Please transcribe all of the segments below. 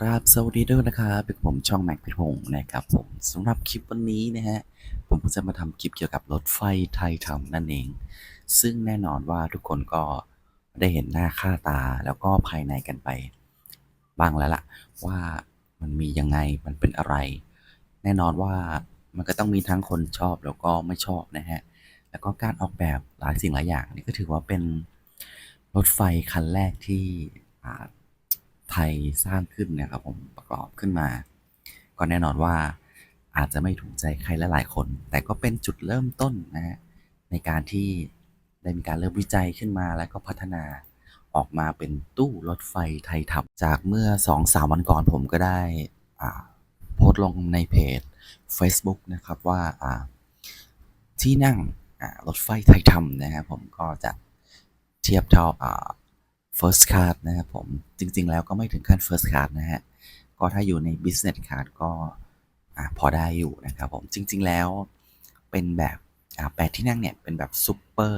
ครับสวัสดีด้วยนะครับเป็นผมช่องแม็กพิพงศ์นะครับผมสำหรับคลิปวันนี้นะฮะผมก็จะมาทำคลิปเกี่ยวกับรถไฟไทยทำนั่นเอง ซึ่งแน่นอนว่าทุกคนก็ได้เห็นหน้าค่าตาแล้วก็ภายในกันไป บ้างแล้วล่ะ ว่ามันมียังไงมันเป็นอะไร แน่นอนว่ามันก็ต้องมีทั้งคนชอบแล้วก็ไม่ชอบนะฮะแล้วก็การออกแบบหลายสิ่งหลายอย่างนี่ก็ถือว่าเป็นรถไฟคันแรกที่อ่า ไทยสร้างขึ้นนะครับผมประกอบขึ้นมา ก็แน่นอนว่าอาจจะไม่ถูกใจใครลหลายคน แต่ก็เป็นจุดเริ่มต้นนะฮะในการที่ได้มีการเริ่มวิจัยขึ้นมาแล้วก็พัฒนาออกมาเป็นตู้รถไฟไทยทับจากเมื่อ2-3วันก่อนผมก็ได้โพสต์ลงในเพจ Facebook นะครับว่าที่นั่งรถไฟไทยทำนะครับผมก็จะเทียบเท่า First Class นะครับผมจริง ๆ แล้วก็ไม่ถึงขั้น First Class นะฮะ ก็ถ้าอยู่ใน Business Class ก็อพอได้อยู่นะครับผมจริง ๆ แล้วเป็นแบบแปดที่นั่งเนี่ย เป็นแบบ Super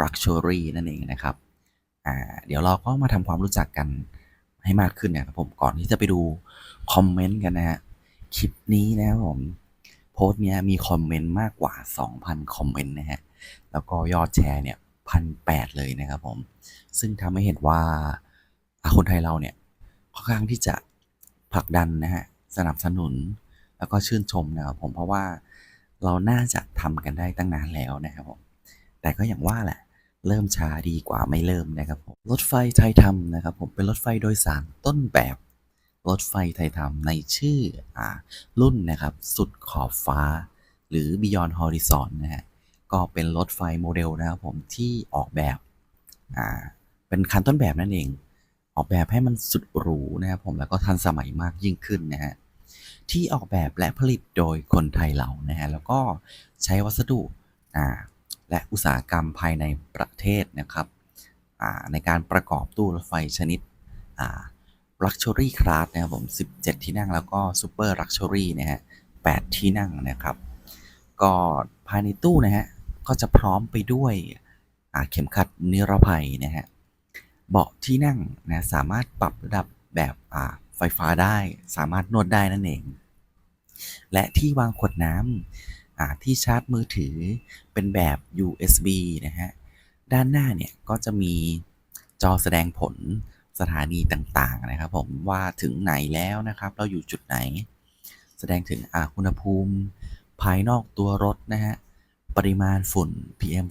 Luxury นั่นเองนะครับเดี๋ยวเราก็มาทำความรู้จักกันให้มากขึ้นนะครับผมก่อนที่จะไปดูคอมเมนต์กันนะฮะคลิปนี้นะครับผมโพสต์เนี้ยมีคอมเมนต์มากกว่า 2,000 คอมเมนต์นะฮะแล้วก็ยอดแชร์เนี่ย พันแเลยนะครับผม ซึ่งทำให้เห็นว่าคนไทยเราเนี่ยค่อนข้างที่จะผลักดันนะฮะสนับสนุนแล้วก็ชื่นชมนะครับผมเพราะว่าเราน่าจะทำกันได้ตั้งนานแล้วนะครับผมแต่ก็อย่างว่าแหละเริ่มช้าดีกว่าไม่เริ่มนะครับผมรถไฟไทยทำนะครับผมเป็นรถไฟโดยสารต้นแบบรถไฟไทยทำในชื่ออ่ารุ่นนะครับ สุดขอบฟ้า หรือ Beyond Horizon นะฮะ ก็เป็นรถไฟโมเดลนะครับผมที่ออกแบบอ่าเป็นคันต้นแบบนั่นเอง ออกแบบให้มันสุดหรูนะครับผมแล้วก็ทันสมัยมากยิ่งขึ้นนะฮะที่ออกแบบและผลิตโดยคนไทยเรานะฮะแล้วก็ใช้วัสดุอ่าและอุตสาหกรรมภายในประเทศนะครับอ่าในการประกอบตู้รถไฟชนิดอ่า Luxury Class นะครับผม 17 ที่นั่งแล้วก็ Super Luxury นะฮะ 8 ที่นั่งนะครับ ก็ภายในตู้นะฮะ ก็จะพร้อมไปด้วยเข็มขัดนิรภัยนะฮะเบาะที่นั่งนะสามารถปรับระดับแบบไฟฟ้าได้ สามารถนวดได้นั่นเอง และที่วางขวดน้ำที่ชาร์จมือถือเป็นแบบ USB นะฮะด้านหน้าเนี่ยก็จะมีจอแสดงผลสถานีต่างๆนะครับ ผมว่าถึงไหนแล้วนะครับ เราอยู่จุดไหน แสดงถึงอ่าอุณหภูมิ ภายนอกตัวรถนะฮะ ปริมาณฝุ่น PM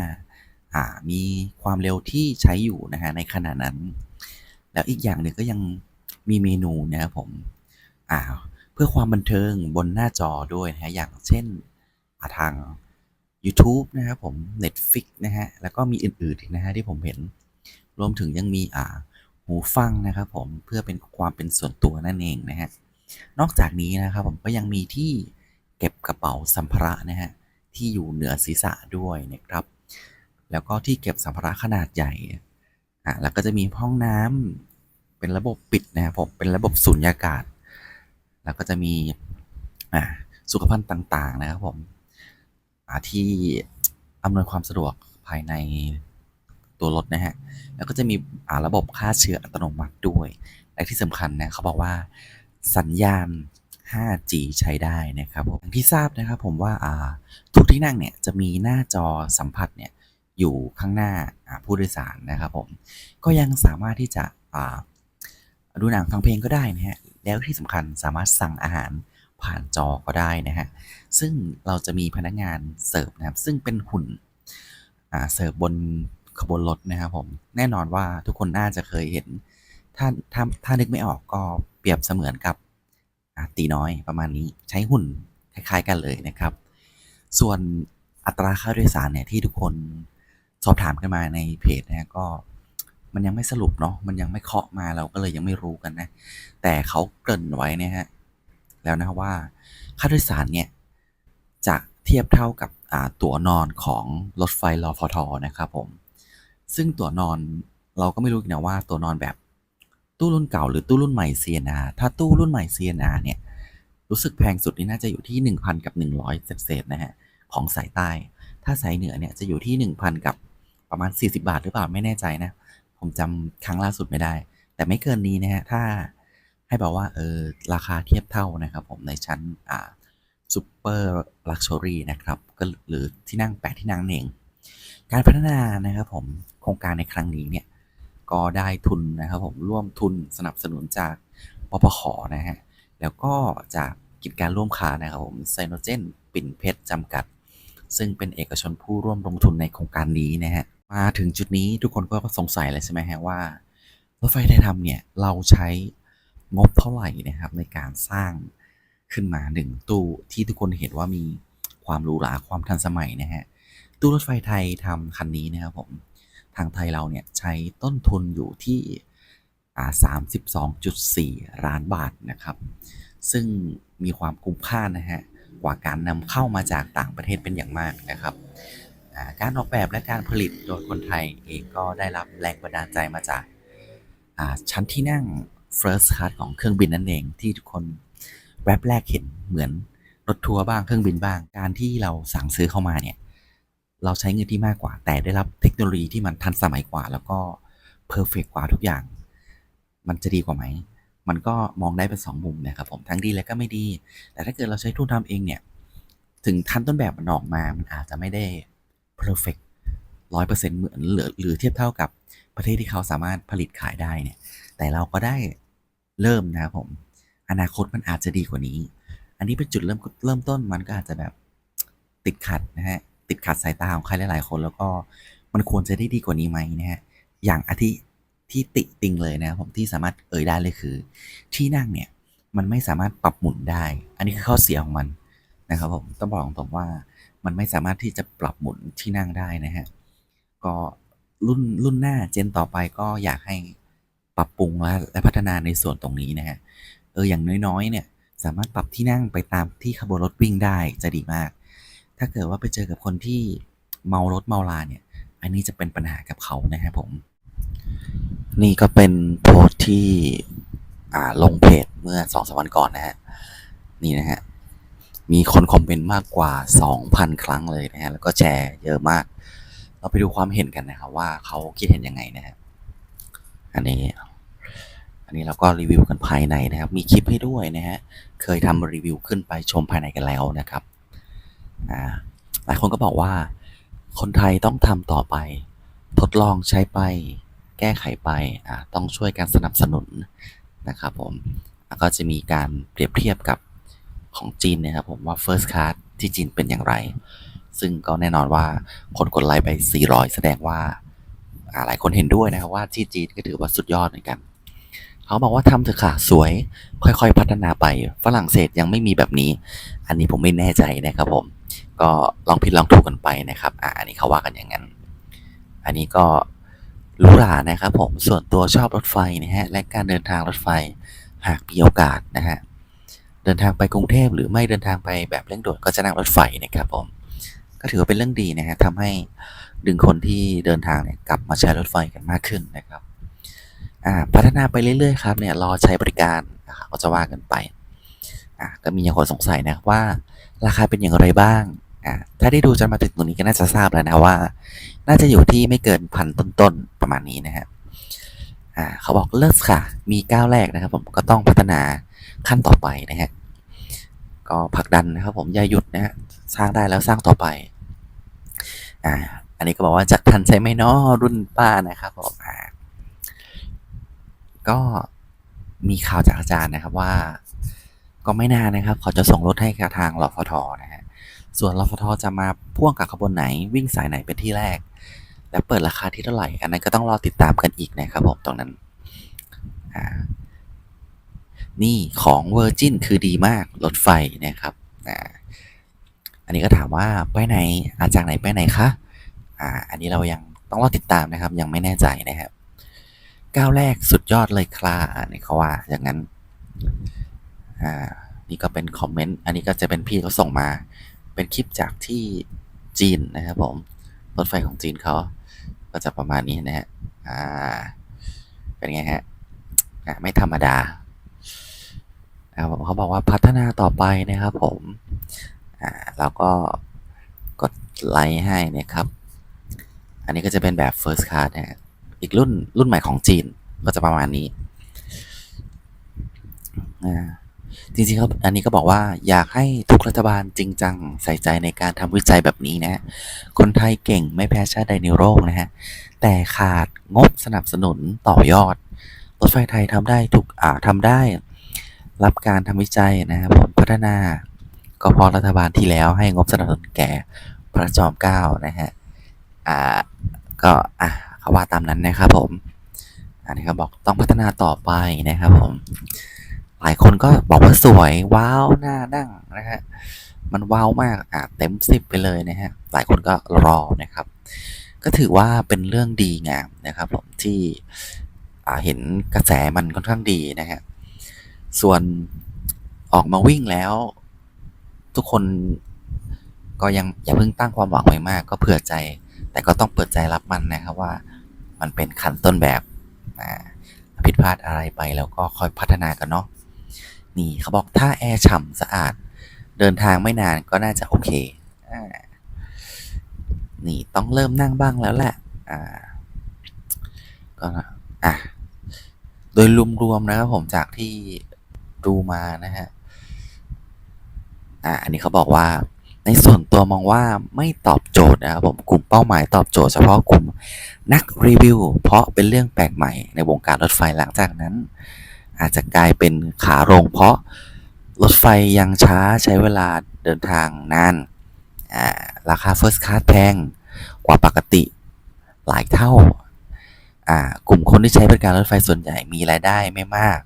2.5อ่ามีความเร็วที่ใช้อยู่นะฮะในขณะนั้น แล้วอีกอย่างหนึ่งก็ยังมีเมนูนะครับผมอ่าเพื่อความบันเทิงบนหน้าจอด้วยนะฮะอย่างเช่นาทาง YouTube นะครับผม Netflix นะฮะ แล้วก็มีอื่นๆอีกนะฮะที่ผมเห็น รวมถึงยังมีอ่าหูฟังนะครับผมเพื่อเป็นความเป็นส่วนตัวนั่นเองนะฮะ นอกจากนี้นะครับผมก็ยังมีที่เก็บกระเป๋าสัมภาระนะฮะ ที่อยู่เหนือศีรษะด้วยนะครับ แล้วก็ที่เก็บสัมภาระขนาดใหญ่อะแล้วก็จะมีห้องน้ำเป็นระบบปิดนะครับผมเป็นระบบสูญญากาศ แล้วก็จะมีอ่าสุขภัณฑ์ต่างๆนะครับผมอ่าที่อำนวยความสะดวกภายในตัวรถนะฮะ แล้วก็จะมีอ่าระบบฆ่าเชื้ออัตโนมัติด้วย และที่สำคัญนะเขาบอกว่าสัญญาณ 5G ใช้ได้นะครับผมที่ทราบนะครับผมว่าทุกที่นั่งเนี่ยจะมีหน้าจอสัมผัสเนี่ยอยู่ข้างหน้าผู้โดยสารนะครับผมก็ยังสามารถที่จะดูหนังฟังเพลงก็ได้นะฮะแล้วที่สำคัญสามารถสั่งอาหารผ่านจอก็ได้นะฮะซึ่งเราจะมีพนักงานเสิร์ฟนะครับ ซึ่งเป็นหุ่นเสิร์ฟบนขบวนรถนะครับผมแน่นอนว่าทุกคนน่าจะเคยเห็นถ้าถ้าถ้านึกไม่ออกก็เปรียบเสมือนกับ ตีน้อยประมาณนี้ใช้หุ่นคล้ายๆกันเลยนะครับ ส่วนอัตราค่าโดยสารเนี่ยที่ทุกคนสอบถามกันมาในเพจนะก็มันยังไม่สรุปเนาะมันยังไม่เคาะมาเราก็เลยยังไม่รู้กันนะ แต่เขาเกริ่นไว้เนี่ยฮะแล้วนะว่าค่าโดยสารเนี่ยจะเทียบเท่ากับตั๋วนอนของรถไฟรอฟทนะครับผม ซึ่งตั๋วนอนเราก็ไม่รู้นะว่า ตัวนอนแบบ ตู้รุ่นเก่าหรือตู้รุ่นใหม่ CNR ถ้าตู้รุ่นใหม่ CNR เนี่ย รู้สึกแพงสุดนี่น่าจะอยู่ที่ 1,000 กับ 100 เศษๆนะฮะ ของสายใต้ ถ้าสายเหนือเนี่ยจะอยู่ที่ 1,000 กับประมาณ 40 บาทหรือเปล่าไม่แน่ใจนะ ผมจำครั้งล่าสุดไม่ได้ แต่ไม่เกินนี้นะฮะ ถ้าให้แบบว่าเออราคาเทียบเท่านะครับผมในชั้นอ่าซูเปอร์ลักชัวรี่นะครับก็หรือที่นั่งแปดที่นั่งนั่นเอง การพัฒนานะครับผมโครงการในครั้งนี้เนี่ย ก็ได้ทุนนะครับผมร่วมทุนสนับสนุนจากปปขนะฮะแล้วก็จากกิจการร่วมค้านะครับผมไซโนเจนปิ่นเพชรจำกัด ซึ่งเป็นเอกชนผู้ร่วมลงทุนในโครงการนี้นะฮะมาถึงจุดนี้ทุกคนก็สงสัยเลยใช่ไหมฮะว่ารถไฟไทยทำเนี่ยเราใช้งบเท่าไหร่นะครับในการสร้างขึ้นมาหนึ่งตู้ที่ทุกคนเห็นว่ามีความหรูหราความทันสมัยนะฮะตู้รถไฟไทยทำคันนี้นะครับผม ทางไทยเราเนี่ยใช้ต้นทุนอยู่ที่อ่า32.4 ล้านบาทนะครับ ซึ่งมีความคุ้มค่านะฮะกว่าการนำเข้ามาจากต่างประเทศเป็นอย่างมากนะครับการออกแบบและการผลิตโดยคนไทยเองก็ได้รับแรงบันดาลใจมาจากาชั้นที่นั่ง first class ของเครื่องบินนั่นเองที่ทุกคนแวบแรกเห็นเหมือนรถทัวร์บ้างเครื่องบินบ้าง การที่เราสั่งซื้อเข้ามาเนี่ย เราใช้เงินที่มากกว่า แต่ได้รับเทคโนโลยีที่มันทันสมัยกว่า แล้วก็เพอร์เฟกกว่าทุกอย่าง มันจะดีกว่าไหม มันก็มองได้เป็นสองมุมนะครับผมทั้งดีและก็ไม่ดี แต่ถ้าเกิดเราใช้ทุนทำเองเนี่ย ถึงทันต้นแบบมันออกมา มันอาจจะไม่ได้เพอร์เฟกร้อยเปอร์เซ็นต์เหมือนหรือหรือเทียบเท่ากับประเทศที่เขาสามารถผลิตขายได้เนี่ย แต่เราก็ได้เริ่มนะครับผม อนาคตมันอาจจะดีกว่านี้ อันนี้เป็นจุดเริ่มเริ่มต้นมันก็อาจจะแบบติดขัดนะฮะ ติดขัดสายตาของใครหลายๆคน แล้วก็มันควรจะได้ดีกว่านี้ไหมนะฮะอย่างอาทิที่ติติงเลยนะผมที่สามารถเอ่ยได้เลยคือ ที่นั่งเนี่ยมันไม่สามารถปรับหมุนได้ อันนี้คือข้อเสียของมันนะครับผมต้องบอกตรงว่ามันไม่สามารถที่จะปรับหมุนที่นั่งได้นะฮะก็รุ่นรุ่นหน้าเจนต่อไปก็อยากให้ปรับปรุงและและพัฒนาในส่วนตรงนี้นะฮะเอออย่างน้อยๆเนี่ยสามารถปรับที่นั่งไปตามที่ขบวนรถวิ่งได้จะดีมาก ถ้าเกิดว่าไปเจอกับคนที่เมารถเมาลาเนี่ย อันนี้จะเป็นปัญหากับเขานะครับผม นี่ก็เป็นโพสที่อ่าลงเพจเมื่อสองสวันก่อนนะฮะ นี่นะฮะ มีคนคอมเมนต์มากกว่า 2,000 ครั้งเลยนะฮะ แล้วก็แชร์เยอะมาก เราไปดูความเห็นกันนะครับว่าเขาคิดเห็นยังไงนะฮะ อันนี้อันนี้เราก็รีวิวกันภายในนะครับ มีคลิปให้ด้วยนะฮะ เคยทำรีวิวขึ้นไปชมภายในกันแล้วนะครับ หลายคนก็บอกว่า คนไทยต้องทำต่อไป ทดลองใช้ไป แก้ไขไป ต้องช่วยกันสนับสนุนนะครับผมก็จะมีการเปรียบเทียบกับของจีนนะครับผมว่า first class ที่จีนเป็นอย่างไร ซึ่งก็แน่นอนว่าคนกดไลค์ไป 400 แสดงว่าหลายคนเห็นด้วยนะครับว่าที่จีนก็ถือว่าสุดยอดเหมือนกัน เขาบอกว่าทำเถอะค่ะ สวย ค่อยๆ พัฒนาไป ฝรั่งเศสยังไม่มีแบบนี้ อันนี้ผมไม่แน่ใจนะครับผม ก็ลองผิดลองถูกกันไปนะครับอ่าอันนี้เขาว่ากันอย่างนั้น อันนี้ก็รู้หรานะครับผมส่วนตัวชอบรถไฟนะฮะและการเดินทางรถไฟหากมีโอกาสนะฮะเดินทางไปกรุงเทพหรือไม่เดินทางไปแบบเร่งด่วนก็จะนั่งรถไฟนะครับผมก็ถือว่าเป็นเรื่องดีนะฮะทำให้ดึงคนที่เดินทางเนี่ยกลับมาใช้รถไฟกันมากขึ้นนะครับอ่าพัฒนาไปเรื่อยๆครับเนี่ยรอใช้บริการนะครับก็จะว่ากันไปอ่าก็มีอย่างคนสงสัยนะว่า ราคาเป็นอย่างไรบ้าง อ่าถ้าได้ดูจนมาถึงตรงนี้ก็น่าจะทราบแล้วนะว่า น่าจะอยู่ที่ไม่เกินพันต้นๆประมาณนี้นะฮะอ่าเขาบอกเลิศค่ะ มีก้าวแรกนะครับ ผมก็ต้องพัฒนาขั้นต่อไปนะฮะก็ผลักดันนะครับ ผมอย่าหยุดนะฮะสร้างได้แล้วสร้างต่อไปอ่าอันนี้ก็บอกว่าจะทันใช้ไหมเนาะรุ่นป้านะครับผมอ่าก็มีข่าวจากอาจารย์นะครับว่า ก็ไม่นานนะครับ เขาจะส่งรถให้กับทางรฟทนะฮะ ส่วนรฟทจะมาพ่วงกับขบวนไหนวิ่งสายไหนเป็นที่แรก และเปิดราคาที่เท่าไหร่ อันนั้นก็ต้องรอติดตามกันอีกนะครับผมตรงนั้น นี่ของ Virgin คือดีมากรถไฟนะครับอ,อันนี้ก็ถามว่าไปไหนอาจากไหนไปไหนคะอ่าอันนี้เรายังต้องรอติดตามนะครับ ยังไม่แน่ใจนะครับก้าวแรกสุดยอดเลยคลาอันนี้เขาว่าอย่างนั้นอ่านี่ก็เป็นคอมเมนต์อันนี้ก็จะเป็นพี่เขาส่งมา เป็นคลิปจากที่จีนนะครับผม รถไฟของจีนเขาก็จะประมาณนี้นะฮะ อ่า เป็นไงฮะอ่าไม่ธรรมดานะครับผมเขาบอกว่าพัฒนาต่อไปนะครับผม อ่าแล้วก็กดไลค์ให้นะครับ อันนี้ก็จะเป็นแบบ first class นะ อีกรุ่นรุ่นใหม่ของจีนก็จะประมาณนี้ อ่า จริงๆครับอันนี้ก็บอกว่าอยากให้ทุกรัฐบาลจริงจังใส่ใจในการทำวิจัยแบบนี้นะคนไทยเก่งไม่แพ้ชาติใดในโลกนะฮะแต่ขาดงบสนับสนุนต่อยอดรถไฟไทยทำได้ทุกอ่าทำได้ รับการทำวิจัยนะครับผมพัฒนาก็เพราะรัฐบาลที่แล้วให้งบสนับสนุนแก่พระจอมเกล้านะฮะอ่าก็อะเขาว่าตามนั้นนะครับผมอันนี้เขาบอกต้องพัฒนาต่อไปนะครับผม หลายคนก็บอกว่าสวยว้าวน่านั่งนะฮะมันว้าวมากอะเต็มสิบไปเลยนะฮะหลายคนก็รอนะครับ ก็ถือว่าเป็นเรื่องดีงามนะครับผมที่เห็นกระแสมันค่อนข้างดีนะฮะส่วนออกมาวิ่งแล้ว ทุกคนก็ยังอย่าเพิ่งตั้งความหวังไว้มาก ก็เผื่อใจ แต่ก็ต้องเปิดใจรับมันนะครับว่ามันเป็นขันต้นแบบอ่าผิดพลาดอะไรไปแล้วก็ค่อยพัฒนากันเนาะ นี่เขาบอกถ้าแอร์ฉ่ำสะอาด เดินทางไม่นานก็น่าจะโอเคอนี่ต้องเริ่มนั่งบ้างแล้วแหละอ่าก็อะโดยรวมๆนะครับผมจากที่ดูมานะฮะอ่าอันนี้เขาบอกว่าในส่วนตัวมองว่าไม่ตอบโจทย์นะครับผมกลุ่มเป้าหมายตอบโจทย์เฉพาะกลุ่มนักรีวิวเพราะเป็นเรื่องแปลกใหม่ในวงการรถไฟหลังจากนั้น อาจจะกลายเป็นขาลงเพราะรถไฟยังช้าใช้เวลาเดินทางนานราคา First Class แพงกว่าปกติหลายเท่า กลุ่มคนที่ใช้บริการรถไฟส่วนใหญ่มีรายได้ไม่มาก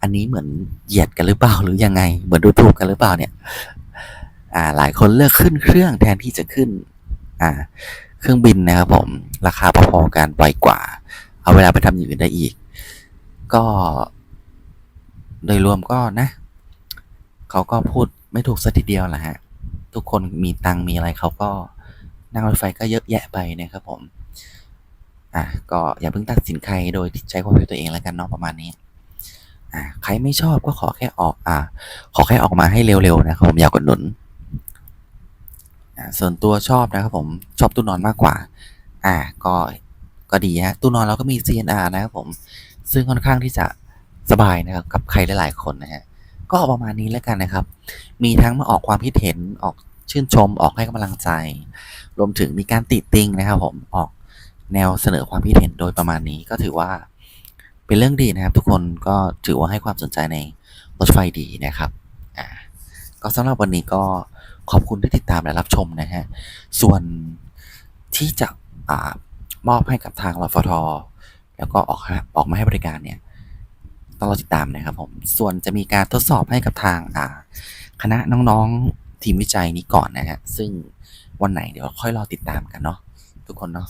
อันนี้เหมือนเหยียดกันหรือเปล่าหรือยังไง เหมือนดูถูกกันหรือเปล่าเนี่ยหลายคนเลือกขึ้นเครื่องแทนที่จะขึ้นเครื่องบินนะครับผม ราคาพอๆกันไวกว่า เอาเวลาไปทำอย่างอื่นได้อีก ก็ โดยรวมก็นะ เขาก็พูดไม่ถูกสักทีเดียวแหละฮะ ทุกคนมีตังมีอะไรเขาก็นั่งรถไฟก็เยอะแยะไปนะครับผม อะก็อย่าเพิ่งตัดสินใครโดยใช้ความคิดตัวเองแล้วกันเนาะประมาณนี้ อ่าใครไม่ชอบก็ขอแค่ออก อ่าขอแค่ออกมาให้เร็วๆนะครับผมอยากกดหนุนอ่าส่วนตัวชอบนะครับผมชอบตู้นอนมากกว่า อ่าก็ก็ดีฮะตู้นอนเราก็มี CNR นะครับผม ซึ่งค่อนข้างที่จะสบายนะครับกับใครหลาย ๆ คนนะฮะก็ประมาณนี้แล้วกันนะครับ มีทั้งมาออกความคิดเห็นออกชื่นชมออกให้กำลังใจ รวมถึงมีการติติงนะครับ ผมออกแนวเสนอความคิดเห็นโดยประมาณนี้ก็ถือว่า เป็นเรื่องดีนะครับ ทุกคนก็ถือว่าให้ความสนใจในรถไฟดีนะครับอ่าก็สำหรับวันนี้ก็ขอบคุณที่ติดตามและรับชมนะฮะส่วนที่จะอ่ามอบให้กับทางรฟท แล้วก็ออกออกมาให้บริการเนี่ยต้องรอติดตามนะครับผมส่วนจะมีการทดสอบให้กับทางอ่าคณะน้องๆทีมวิจัยนี้ก่อนนะฮะซึ่งวันไหนเดี๋ยวค่อยรอติดตามกันเนาะทุกคนเนาะ